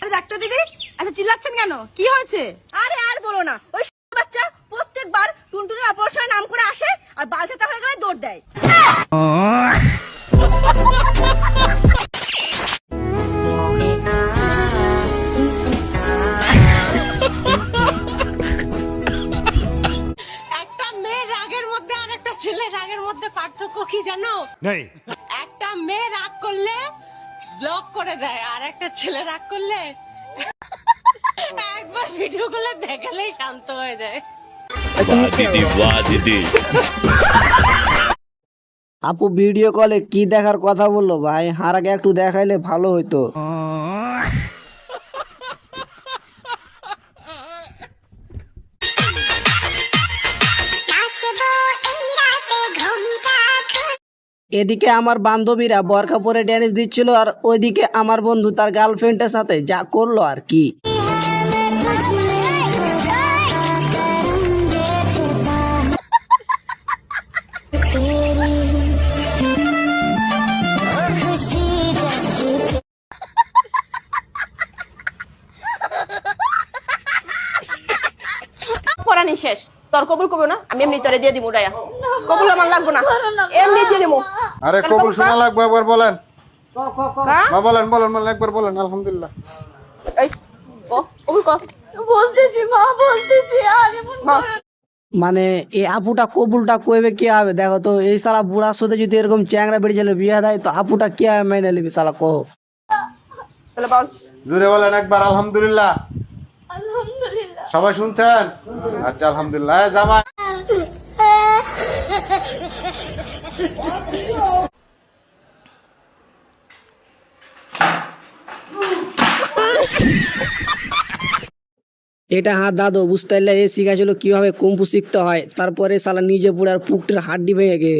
Doctor দিদি আচ্ছা চিল্লাচ্ছেন কেন? কি হয়েছে? আরে আর বলো না ওই বাচ্চা প্রত্যেকবার টুনটুনি অপারেশনের নাম করে আসে আর বালচাচা হয়ে গেলে দৌড় দেয়। একটা মেয়ে রাগের মধ্যে আর একটা ছেলে রাগের মধ্যে পার্থক্য কি জানো? नहीं একটা মেয়ে রাগ করলে ব্লক করে দেয়, আর একটা ছেলে রাগ করলে একবার ভিডিও গুলো দেখালেই শান্ত হয়ে যায়। আপু ভিডিও কলে কি দেখার কথা বলল ভাই? হার আগে একটু দেখাইলে ভালো হইতো। এদিকে আমার বান্ধবীরা বরখা পরে ড্যান্স দিচ্ছিল আর ওইদিকে আমার বন্ধু তার গার্লফ্রেন্ডের সাথে যা করল আর কি। শেষ। তোর কবুল করব না? আমি এমনি তোরে দিয়ে দিব উড়াইয়া। কবুল আমার লাগবো না। এমনি দিয়ে দিব আরে কবুল শোনা লাগবে একবার বলেন। হ্যাঁ? মা বলেন বলেন বলেন একবার বলেন আলহামদুলিল্লাহ। এই কবুল ক। বলতেছি মা বলতেছি আর এমন মানে এই আপুটা কবুলটা কইবে কি হবে? দেখো তো এই সালা বুড়ার সাথে যদি এরকম চ্যাংরা বেড়ে ছেলে বিয়ে দেয় তো আপুটা কি হবে মেনে নিবি সালা কহ? তাহলে বল। জুড়ে বলেন একবার আলহামদুলিল্লাহ। সবাই শুনছেন? আচ্ছা আলহামদুলিল্লাহ। জামাই এটা হাত দাদু বুঝতে পারলে এই শিখাছিল কীভাবে কুম্ফু শিখতে হয়। তারপরে সালা নিজে বুড়ার পুকটির হাড্ডি ভেঙে গে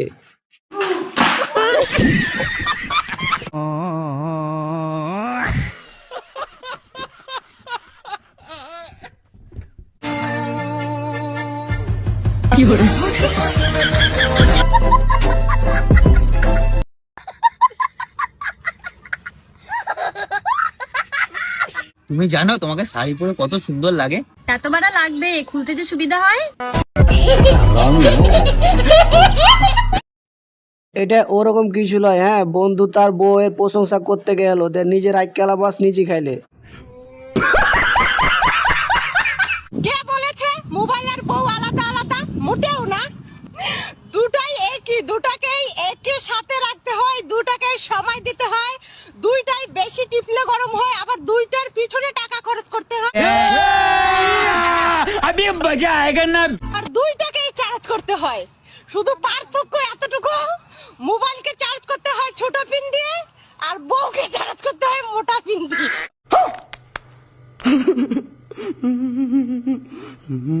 তুমি জানো তোমাকে শাড়ি পরে কত সুন্দর লাগে? এত বাড়া লাগবে খুলতে যে সুবিধা হয়। এটা ওরকম কিছু নয় হ্যাঁ? বন্ধু তার বউয়ের প্রশংসা করতে গেল নিজের আইক বাস নিজে খাইলে। কে বলেছে? মোবাইল আর বউ মোটেও না। দুটাই একই দুটাকেই একই সাথে রাখতে হয় দুটাকেই সময় দিতে হয় দুইটাই বেশি টিপলে গরম হয় আবার দুইটার পিছনে টাকা খরচ করতে হয়। হ্যাঁ, হ্যাঁ। আমি মজা আয়েগা না আর দুইটাকেই চার্জ করতে হয়। শুধু পার্থক্য এতটুকু মোবাইলকে চার্জ করতে হয় ছোট পিন দিয়ে আর বউকে চার্জ করতে হয় মোটা পিন দিয়ে।